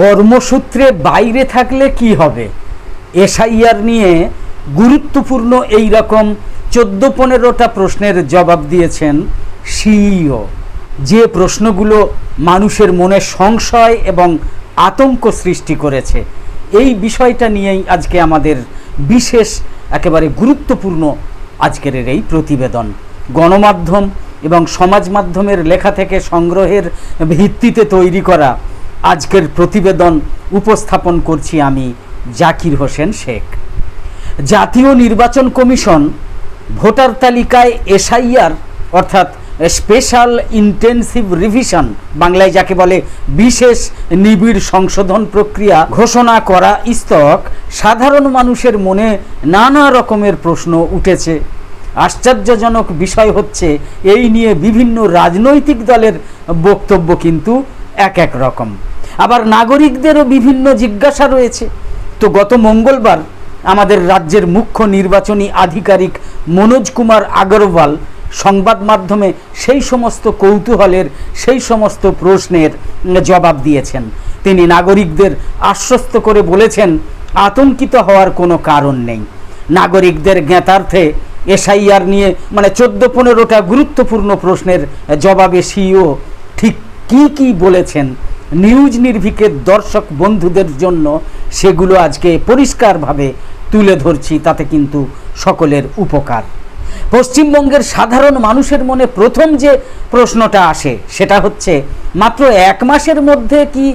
কর্মসূত্রে বাইরে থাকলে কি হবে? এসআইআর নিয়ে গুরুত্বপূর্ণ এই রকম চোদ্দ পনেরোটা প্রশ্নের জবাব দিয়েছেন সিইও। যে প্রশ্নগুলো মানুষের মনে সংশয় এবং আতঙ্ক সৃষ্টি করেছে, এই বিষয়টা নিয়েই আজকে আমাদের বিশেষ, একেবারে গুরুত্বপূর্ণ আজকের এই প্রতিবেদন। গণমাধ্যম এবং সমাজ মাধ্যমের লেখা থেকে সংগ্রহের ভিত্তিতে তৈরি করা আজকের প্রতিবেদন উপস্থাপন করছি আমি জাকির হোসেন শেখ। জাতীয় নির্বাচন কমিশন ভোটার তালিকায় এসআইআর, অর্থাৎ স্পেশাল ইন্টেনসিভ রিভিশন, বাংলায় যাকে বলে বিশেষ নিবিড় সংশোধন প্রক্রিয়া ঘোষণা করা স্তক সাধারণ মানুষের মনে নানা রকমের প্রশ্ন উঠেছে। আশ্চর্যজনক বিষয় হচ্ছে, এই নিয়ে বিভিন্ন রাজনৈতিক দলের বক্তব্য কিন্তু এক এক রকম। আবার নাগরিকদেরও বিভিন্ন জিজ্ঞাসা রয়েছে। তো গত মঙ্গলবার আমাদের রাজ্যের মুখ্য নির্বাচনী আধিকারিক মনোজ কুমার আগরওয়াল সংবাদ মাধ্যমে সেই সমস্ত কৌতূহলের, সেই সমস্ত প্রশ্নের জবাব দিয়েছেন। তিনি নাগরিকদের আশ্বস্ত করে বলেছেন, আতঙ্কিত হওয়ার কোনো কারণ নেই। নাগরিকদের জ্ঞাতার্থে এসআইআর নিয়ে মানে চোদ্দ পনেরোটা গুরুত্বপূর্ণ প্রশ্নের জবাবে সিইও ঠিক কি কি বলেছেন? নিউজ নির্ভিকের দর্শক বন্ধুদের জন্য সেগুলো আজকে পরিষ্কারভাবে তুলে ধরছি, তাতে কিন্তু সকলের উপকার। পশ্চিমবঙ্গের সাধারণ মানুষের মনে প্রথম যে প্রশ্নটা আসে, সেটা হচ্ছে, মাত্র এক মাসের মধ্যে কি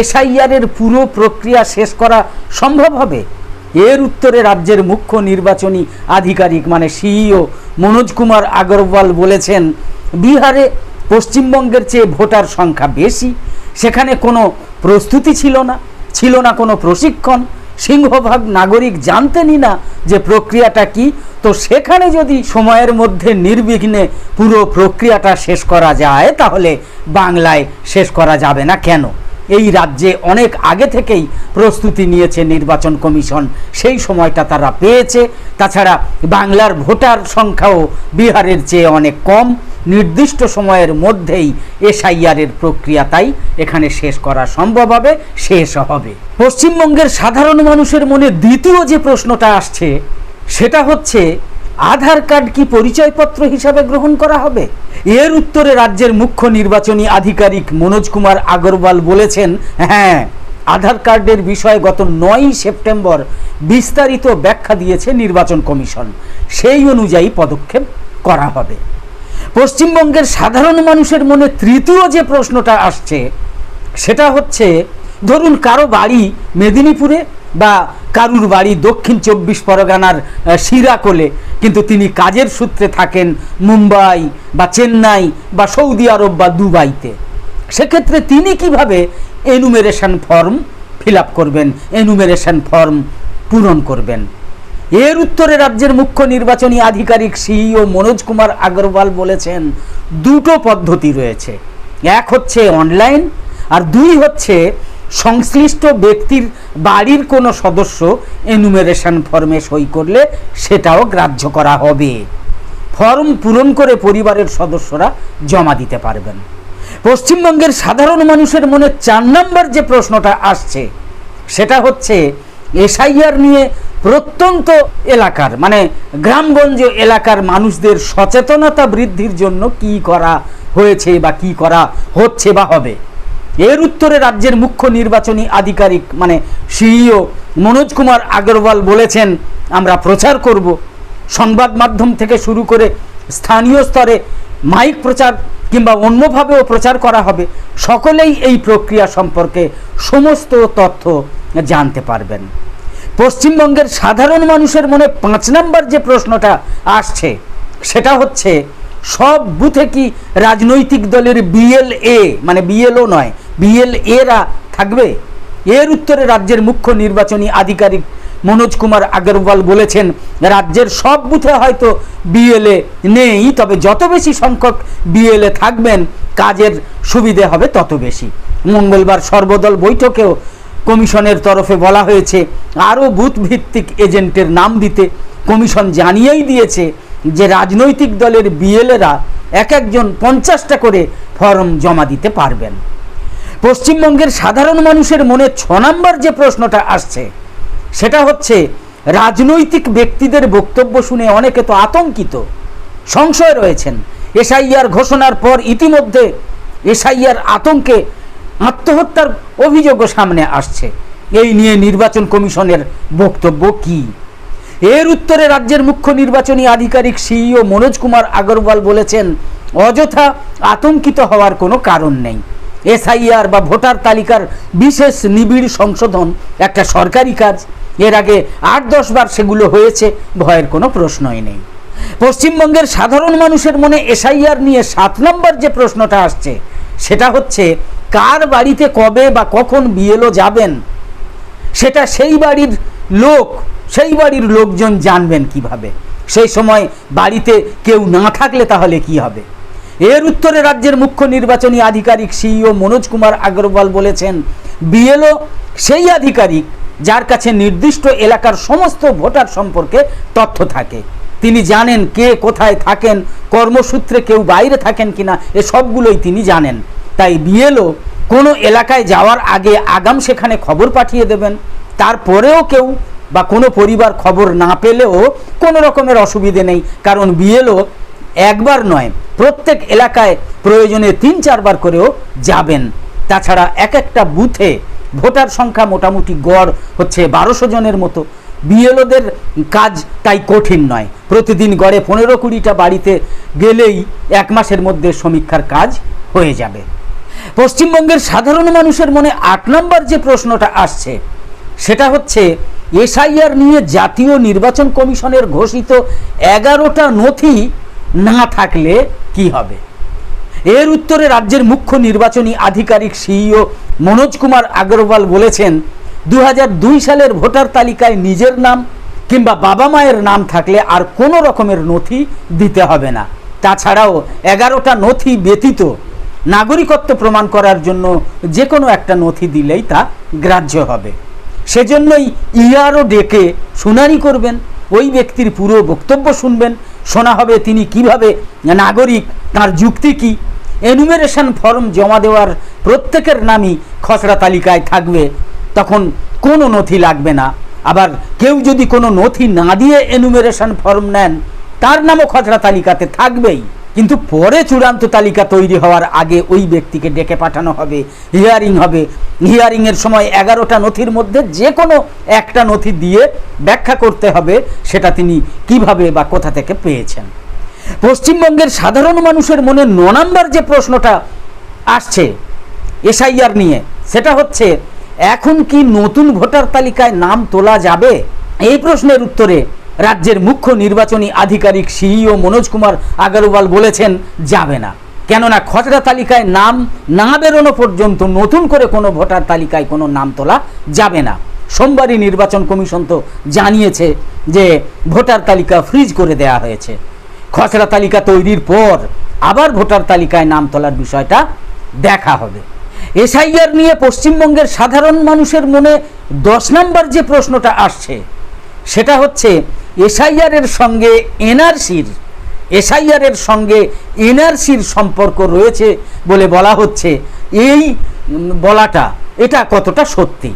এসআইআরের পুরো প্রক্রিয়া শেষ করা সম্ভব হবে? এর উত্তরে রাজ্যের মুখ্য নির্বাচনী আধিকারিক মানে সিইও মনোজ কুমার আগরওয়াল বলেছেন, বিহারে পশ্চিমবঙ্গের চেয়ে ভোটার সংখ্যা বেশি, সেখানে কোনো প্রস্তুতি ছিল না ছিল না কোনো প্রশিক্ষণ। সিংহভাগ নাগরিক জানতেনই না যে প্রক্রিয়াটা কি। তো সেখানে যদি সময়ের মধ্যে নির্বিঘ্নে পুরো প্রক্রিয়াটা শেষ করা যায়, তাহলে বাংলায় শেষ করা যাবে না কেন? এই রাজ্যে অনেক আগে থেকেই প্রস্তুতি নিয়েছে নির্বাচন কমিশন। সেই সময়টা তারা পেয়েছে। তাছাড়া বাংলার ভোটার সংখ্যাও বিহারের চেয়ে অনেক কম। নির্দিষ্ট সময়ের মধ্যেই এসআইআরের প্রক্রিয়া তাই এখানে শেষ করা সম্ভব হবে, শেষ হবে। পশ্চিমবঙ্গের সাধারণ মানুষের মনে দ্বিতীয় যে প্রশ্নটা আসছে, সেটা হচ্ছে, আধার কার্ড কি পরিচয়পত্র হিসাবে গ্রহণ করা হবে? এর উত্তরে রাজ্যের মুখ্য নির্বাচনী আধিকারিক মনোজ কুমার আগরওয়াল বলেছেন হ্যাঁ আধার কার্ডের বিষয়ে গত নয়ই সেপ্টেম্বর বিস্তারিত ব্যাখ্যা দিয়েছে নির্বাচন কমিশন। সেই অনুযায়ী পদক্ষেপ করা হবে। পশ্চিমবঙ্গের সাধারণ মানুষের মনে তৃতীয় যে প্রশ্নটা আসছে, সেটা হচ্ছে, ধরুন কারও বাড়ি মেদিনীপুরে বা কারুর বাড়ি দক্ষিণ চব্বিশ পরগনার সিরাকোলে কিন্তু তিনি কাজের সূত্রে থাকেন মুম্বাই বা চেন্নাই বা সৌদি আরব বা দুবাইতে। সেক্ষেত্রে তিনি কীভাবে এনুমেরেশন ফর্ম ফিল করবেন এনুমেরেশন ফর্ম পূরণ করবেন? এর উত্তরে রাজ্যের মুখ্য নির্বাচনী আধিকারিক সিইও মনোজ কুমার আগরওয়াল বলেছেন, দুটো পদ্ধতি রয়েছে। এক হচ্ছে অনলাইন, আর দুই হচ্ছে সংশ্লিষ্ট ব্যক্তির বাড়ির কোনো সদস্য এনুমেরেশন ফর্মে সই করলে সেটাও গ্রাহ্য করা হবে। ফর্ম পূরণ করে পরিবারের সদস্যরা জমা দিতে পারবেন। পশ্চিমবঙ্গের সাধারণ মানুষের মনে চার নম্বর যে প্রশ্নটা আসছে, সেটা হচ্ছে, এসআইআর নিয়ে প্রত্যন্ত এলাকার মানে গ্রামগঞ্জ এলাকার মানুষদের সচেতনতা বৃদ্ধির জন্য কি করা হয়েছে বা কি করা হচ্ছে বা হবে? এর উত্তরে রাজ্যের মুখ্য নির্বাচনী আধিকারিক মানে সিইও মনোজ কুমার আগরওয়াল বলেছেন, আমরা প্রচার করব। সংবাদ মাধ্যম থেকে শুরু করে স্থানীয় স্তরে মাইক প্রচার কিংবা অন্যভাবেও প্রচার করা হবে। সকলেই এই প্রক্রিয়া সম্পর্কে সমস্ত তথ্য জানতে পারবেন। পশ্চিমবঙ্গের সাধারণ মানুষের মনে পাঁচ নাম্বার যে প্রশ্নটা আসছে, সেটা হচ্ছে, সব বুথে কি রাজনৈতিক দলের বিএলএ মানে বিএলও নয় বিএলএরা থাকবে? এর উত্তরে রাজ্যের মুখ্য নির্বাচনী আধিকারিক মনোজ কুমার আগরওয়াল বলেছেন, রাজ্যের সব বুথে হয়তো বিএলএ নেই, তবে যত বেশি সংখ্যক বিএলএ থাকবেন, কাজের সুবিধে হবে তত বেশি। মঙ্গলবার সর্বদল বৈঠকেও কমিশনের তরফে বলা হয়েছে, আরও বুথ ভিত্তিক এজেন্টের নাম দিতে কমিশন জানিয়েই দিয়েছে যে রাজনৈতিক দলের বিএলএরা এক একজন পঞ্চাশটা করে ফর্ম জমা দিতে পারবেন। পশ্চিমবঙ্গের সাধারণ মানুষের মনে ছ নম্বর যে প্রশ্নটা আসছে, সেটা হচ্ছে, রাজনৈতিক ব্যক্তিদের বক্তব্য শুনে অনেকে তো আতঙ্কিত, সংশয় রয়েছেন। এসআইআর ঘোষণার পর ইতিমধ্যে এসআইআর আতঙ্কে আত্মহত্যার অভিযোগও সামনে আসছে। এই নিয়ে নির্বাচন কমিশনের বক্তব্য কি? এর উত্তরে রাজ্যের মুখ্য নির্বাচনী আধিকারিক সিইও মনোজ কুমার আগরওয়াল বলেছেন, অযথা আতঙ্কিত হওয়ার কোনো কারণ নেই। এসআইআর বা ভোটার তালিকার বিশেষ নিবিড় সংশোধন একটা সরকারি কাজ। এর আগে আট দশ বার সেগুলো হয়েছে, ভয়ের কোনো প্রশ্নই নেই। পশ্চিমবঙ্গের সাধারণ মানুষের মনে এসআইআর নিয়ে সাত নম্বর যে প্রশ্নটা আসছে, সেটা হচ্ছে কার বাড়িতে কবে বা কখন বিএলও যাবেন? সেটা সেই বাড়ির লোক, সেই বাড়ির লোকজন জানবেন কীভাবে। সেই সময় বাড়িতে কেউ না থাকলে তাহলে কি হবে? এর উত্তরে রাজ্যের মুখ্য নির্বাচনী আধিকারিক সিইও মনোজ কুমার আগরওয়াল বলেছেন, বিএলও সেই আধিকারিক যার কাছে নির্দিষ্ট এলাকার সমস্ত ভোটার সম্পর্কে তথ্য থাকে। তিনি জানেন কে কোথায় থাকেন, কর্মসূত্রে কেউ বাইরে থাকেন কিনা, এ সবগুলোই তিনি জানেন। তাই বিএলও কোনো এলাকায় যাওয়ার আগে আগাম সেখানে খবর পাঠিয়ে দেবেন। তারপরেও কেউ বা কোনো পরিবার খবর না পেলেও কোনো রকমের অসুবিধে নেই। কারণ বিএলও একবার নয়, প্রত্যেক এলাকায় প্রয়োজনে তিন চারবার করেও যাবেন। তাছাড়া এক একটা বুথে ভোটার সংখ্যা মোটামুটি গড় হচ্ছে বারোশো জনের মতো। বিএলওদের কাজ তাই কঠিন নয়। প্রতিদিন গড়ে পনেরো কুড়িটা বাড়িতে গেলেই এক মাসের মধ্যে সমীক্ষার কাজ হয়ে যাবে। পশ্চিমবঙ্গের সাধারণ মানুষের মনে আট নম্বর যে প্রশ্নটা আসছে, সেটা হচ্ছে, এসআইআর নিয়ে জাতীয় নির্বাচন কমিশনের ঘোষিত এগারোটা নথি না থাকলে কি হবে? এর উত্তরে রাজ্যের মুখ্য নির্বাচনী আধিকারিক সিইও মনোজ কুমার আগরওয়াল বলেছেন দু হাজার দুই সালের ভোটার তালিকায় নিজের নাম কিংবা বাবা মায়ের নাম থাকলে আর কোনো রকমের নথি দিতে হবে না। তাছাড়াও এগারোটা নথি ব্যতীত নাগরিকত্ব প্রমাণ করার জন্য যে কোনো একটা নথি দিলেই তা গ্রাহ্য হবে। সেজন্যই ইআরও ডেকে শুনানি করবেন, ওই ব্যক্তির পুরো বক্তব্য শুনবেন, শোনা হবে তিনি কীভাবে নাগরিক, তার যুক্তি কি। এনুমেরেশন ফর্ম জমা দেওয়ার প্রত্যেকের নামই খসড়া তালিকায় থাকবে, তখন কোনো নথি লাগবে না। আবার কেউ যদি কোনো নথি না দিয়ে এনুমেরেশন ফর্ম নেন, তার নামও খসড়া তালিকাতে থাকবেই। কিন্তু পরে চূড়ান্ত তালিকা তৈরি হওয়ার আগে ওই ব্যক্তিকে ডেকে পাঠানো হবে হিয়ারিং হবে। হিয়ারিংয়ের সময় এগারোটা নথির মধ্যে যে কোনো একটা নথি দিয়ে ব্যাখ্যা করতে হবে, সেটা তিনি কীভাবে বা কোথা থেকে পেয়েছেন। পশ্চিমবঙ্গের সাধারণ মানুষের মনে ন নম্বর যে প্রশ্নটা আসছে এসআইআর নিয়ে, সেটা হচ্ছে, এখন কি নতুন ভোটার তালিকায় নাম তোলা যাবে? এই প্রশ্নের উত্তরে রাজ্যের মুখ্য নির্বাচনী আধিকারিক সিইও মনোজ কুমার আগরওয়াল বলেছেন, যাবে না। কেননা খসড়া তালিকায় নাম না বেরোনো পর্যন্ত নতুন করে কোনো ভোটার তালিকায় কোনো নাম তোলা যাবে না। সোমবারই নির্বাচন কমিশন তো জানিয়েছে যে ভোটার তালিকা ফ্রিজ করে দেয়া হয়েছে। খসড়া তালিকা তৈরির পর আবার ভোটার তালিকায় নাম তোলার বিষয়টা দেখা হবে। এসআইআর নিয়ে পশ্চিমবঙ্গের সাধারণ মানুষের মনে দশ নম্বর যে প্রশ্নটা আসছে, সেটা হচ্ছে এসআইআর এর সঙ্গে এনআরসির এসআইআর এর সঙ্গে এনআরসির সম্পর্ক রয়েছে বলে বলা হচ্ছে। এই বলাটা, এটা কতটা সত্যি?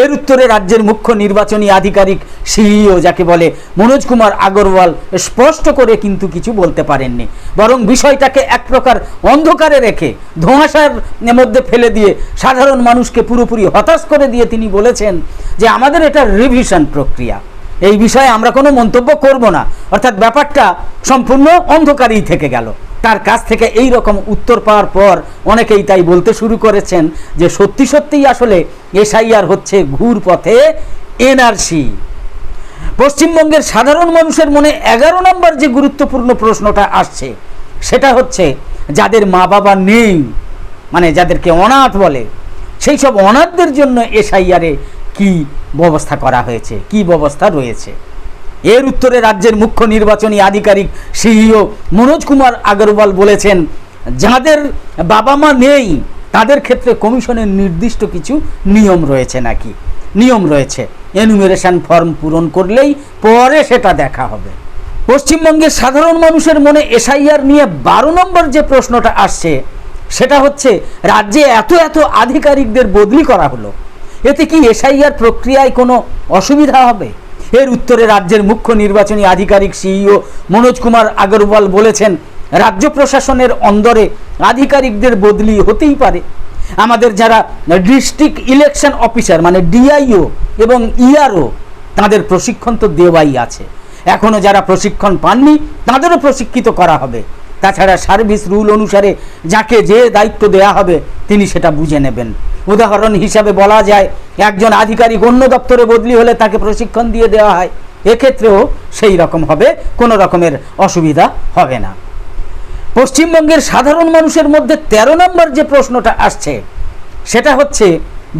এর উত্তরে রাজ্যের মুখ্য নির্বাচনী আধিকারিক, সিইও যাকে বলে মনোজ কুমার আগরওয়াল স্পষ্ট করে কিন্তু কিছু বলতে পারেননি। বরং বিষয়টাকে এক প্রকার অন্ধকারে রেখে, ধোঁয়াশার মধ্যে ফেলে দিয়ে সাধারণ মানুষকে পুরোপুরি হতাশ করে দিয়ে তিনি বলেছেন যে আমাদের এটা রিভিশন প্রক্রিয়া। এই বিষয়ে আমরা কোনো মন্তব্য করব না। অর্থাৎ ব্যাপারটা সম্পূর্ণ অন্ধকারেই থেকে গেল। তার কাছ থেকে এই রকম উত্তর পাওয়ার পর অনেকেই তাই বলতে শুরু করেছেন যে সত্যি সত্যিই আসলে এসআইআর হচ্ছে ঘুর পথে এনআরসি। পশ্চিমবঙ্গের সাধারণ মানুষের মনে এগারো নম্বর যে গুরুত্বপূর্ণ প্রশ্নটা আসছে, সেটা হচ্ছে যাদের মা বাবা নেই মানে যাদেরকে অনাথ বলে, সেই সব অনাথদের জন্য এসআইআরে কি ব্যবস্থা করা হয়েছে? কি ব্যবস্থা রয়েছে? এর উত্তরে রাজ্যের মুখ্য নির্বাচনী আধিকারিক সিইও মনোজ কুমার আগরওয়াল বলেছেন, যাদের বাবা মা নেই, তাদের ক্ষেত্রে কমিশনের নির্দিষ্ট কিছু নিয়ম রয়েছে নাকি? নিয়ম রয়েছে। এনুমেরেশন ফর্ম পূরণ করলেই পরে সেটা দেখা হবে। পশ্চিমবঙ্গের সাধারণ মানুষের মনে এসআইআর নিয়ে বারো নম্বর যে প্রশ্নটা আসছে, সেটা হচ্ছে, রাজ্যে এত এত আধিকারিকদের বদলি করা হলো। এতে কি এসআইআর প্রক্রিয়ায় কোনো অসুবিধা হবে? এর উত্তরে রাজ্যের মুখ্য নির্বাচনী আধিকারিক সিইও মনোজ কুমার আগরওয়াল বলেছেন, রাজ্য প্রশাসনের অন্দরে আধিকারিকদের বদলি হতেই পারে। আমাদের যারা ডিস্ট্রিক্ট ইলেকশন অফিসার মানে ডিআইও এবং ইআরও, তাদের প্রশিক্ষণ তো দেওয়াই আছে। এখনও যারা প্রশিক্ষণ পাননি, তাদেরও প্রশিক্ষিত করা হবে। তাছাড়া সার্ভিস রুল অনুসারে যাকে যে দায়িত্ব দেয়া হবে, তিনি সেটা বুঝে নেবেন। উদাহরণ হিসাবে বলা যায়, একজন আধিকারিক অন্য দপ্তরে বদলি হলে তাকে প্রশিক্ষণ দিয়ে দেওয়া হয়। এক্ষেত্রেও সেই রকম হবে, কোনো রকমের অসুবিধা হবে না। পশ্চিমবঙ্গের সাধারণ মানুষের মধ্যে ১৩ নম্বর যে প্রশ্নটা আসছে, সেটা হচ্ছে,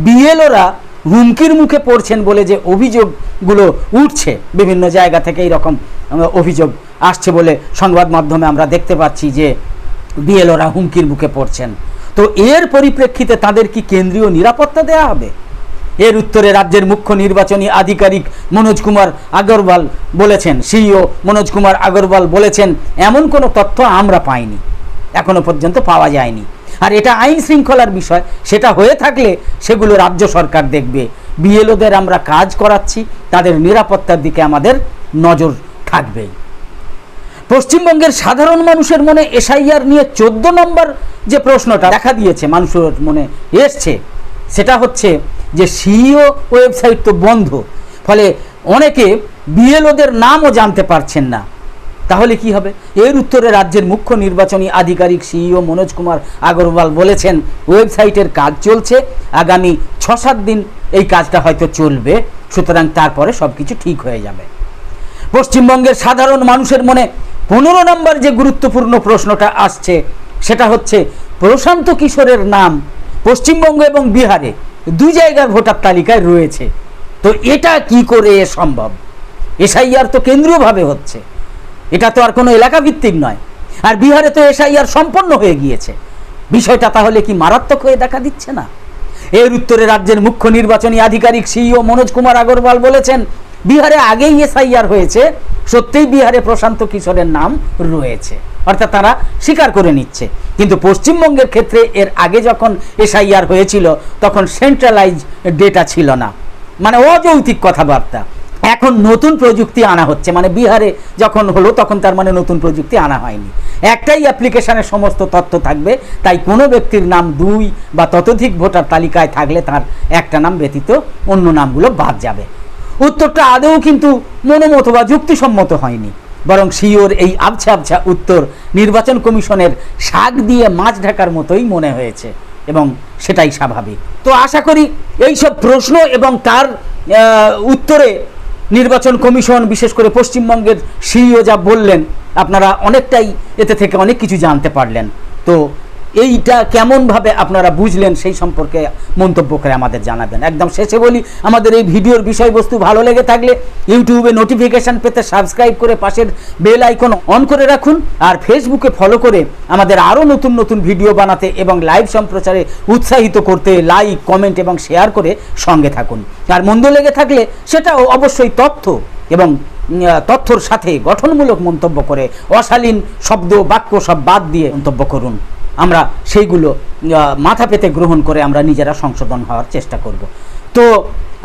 বিএলওরা হুমকির মুখে পড়ছেন বলে যে অভিযোগগুলো উঠছে বিভিন্ন জায়গা থেকে, এইরকম অভিযোগ আসছে বলে সংবাদ মাধ্যমে আমরা দেখতে পাচ্ছি যে বিএলওরা হুমকির মুখে পড়ছেন। তো এর পরিপ্রেক্ষিতে তাদের কি কেন্দ্রীয় নিরাপত্তা দেওয়া হবে? এর উত্তরে রাজ্যের মুখ্য নির্বাচনী আধিকারিক মনোজ কুমার আগরওয়াল বলেছেন, সিইও মনোজ কুমার আগরওয়াল বলেছেন, এমন কোনো তথ্য আমরা পাইনি, এখনও পর্যন্ত পাওয়া যায়নি। আর এটা আইন শৃঙ্খলার বিষয়, সেটা হয়ে থাকলে সেগুলো রাজ্য সরকার দেখবে। বিএলওদের আমরা কাজ করাচ্ছি, তাদের নিরাপত্তার দিকে আমাদের নজর থাকবেই। পশ্চিমবঙ্গের সাধারণ মানুষের মনে এসআইআর নিয়ে চোদ্দ নম্বর যে প্রশ্নটা দেখা দিয়েছে, মানুষের মনে এসছে, সেটা হচ্ছে যে সিইও ওয়েবসাইট তো বন্ধ, ফলে অনেকে বিএলওদের নামও জানতে পারছেন না। তাহলে কি হবে? এর উত্তরে রাজ্যের মুখ্য নির্বাচনী আধিকারিক সিইও মনোজ কুমার আগরওয়াল বলেছেন, ওয়েবসাইটের কাজ চলছে, আগামী ছ সাত দিন এই কাজটা হয়তো চলবে, সুতরাং তারপরে সব কিছু ঠিক হয়ে যাবে। পশ্চিমবঙ্গের সাধারণ মানুষের মনে পনেরো নম্বর যে গুরুত্বপূর্ণ প্রশ্নটা আসছে, সেটা হচ্ছে, প্রশান্ত কিশোরের নাম পশ্চিমবঙ্গ এবং বিহারে দুই জায়গার ভোটার তালিকায় রয়েছে। তো এটা কি করে সম্ভব? এসআইআর তো কেন্দ্রীয়ভাবে হচ্ছে। এটা তো আর কোনো এলাকা ভিত্তিক নয়। আর বিহারে তো এসআইআর সম্পন্ন হয়ে গিয়েছে। বিষয়টা তাহলে কি মারাত্মক হয়ে দেখা দিচ্ছে না? এর উত্তরে রাজ্যের মুখ্য নির্বাচনী আধিকারিক সিইও মনোজ কুমার আগরওয়াল বলেছেন বিহারে আগেই এসআইআর হয়েছে, সত্যিই বিহারে প্রশান্ত কিশোরের নাম রয়েছে। অর্থাৎ তারা স্বীকার করে নিচ্ছে। কিন্তু পশ্চিমবঙ্গের ক্ষেত্রে এর আগে যখন এসআইআর হয়েছিল, তখন সেন্ট্রালাইজ ডেটা ছিল না। মানে অযৌক্তিক কথাবার্তা। এখন নতুন প্রযুক্তি আনা হচ্ছে। মানে বিহারে যখন হলো, তখন তার মানে নতুন প্রযুক্তি আনা হয়নি। একটাই অ্যাপ্লিকেশনের সমস্ত তথ্য থাকবে, তাই কোনো ব্যক্তির নাম দুই বা ততোধিক ভোটার তালিকায় থাকলে তার একটা নাম ব্যতীত অন্য নামগুলো বাদ যাবে। উত্তরটা আদৌ কিন্তু মনোমত বা যুক্তিসম্মত হয়নি। বরং সিওর এই আবছা আবছা উত্তর নির্বাচন কমিশনের শাক দিয়ে মাছ ঢাকার মতোই মনে হয়েছে এবং সেটাই স্বাভাবিক। তো আশা করি এই সব প্রশ্ন এবং তার উত্তরে নির্বাচন কমিশন, বিশেষ করে পশ্চিমবঙ্গের সিইও যা বললেন, আপনারা অনেকটাই এতে থেকে অনেক কিছু জানতে পারলেন। তো এইটা কেমনভাবে আপনারা বুঝলেন সেই সম্পর্কে মন্তব্য করে আমাদের জানাবেন। একদম শেষে বলি, আমাদের এই ভিডিওর বিষয়বস্তু ভালো লেগে থাকলে ইউটিউবে নোটিফিকেশান পেতে সাবস্ক্রাইব করে পাশের বেল আইকন অন করে রাখুন আর ফেসবুকে ফলো করে আমাদের আরও নতুন নতুন ভিডিও বানাতে এবং লাইভ সম্প্রচারে উৎসাহিত করতে লাইক কমেন্ট এবং শেয়ার করে সঙ্গে থাকুন। আর মন্দ লেগে থাকলে সেটাও অবশ্যই তথ্য এবং তথ্যর সাথে গঠনমূলক মন্তব্য করে অশালীন শব্দ, বাক্য সব বাদ দিয়ে মন্তব্য করুন। আমরা সেইগুলো মাথা পেতে গ্রহণ করে আমরা নিজেরা সংশোধন হওয়ার চেষ্টা করব। তো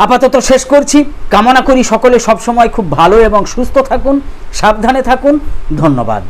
আপাতত শেষ করছি। কামনা করি সকলে সবসময় খুব ভালো এবং সুস্থ থাকুন, সাবধানে থাকুন। ধন্যবাদ।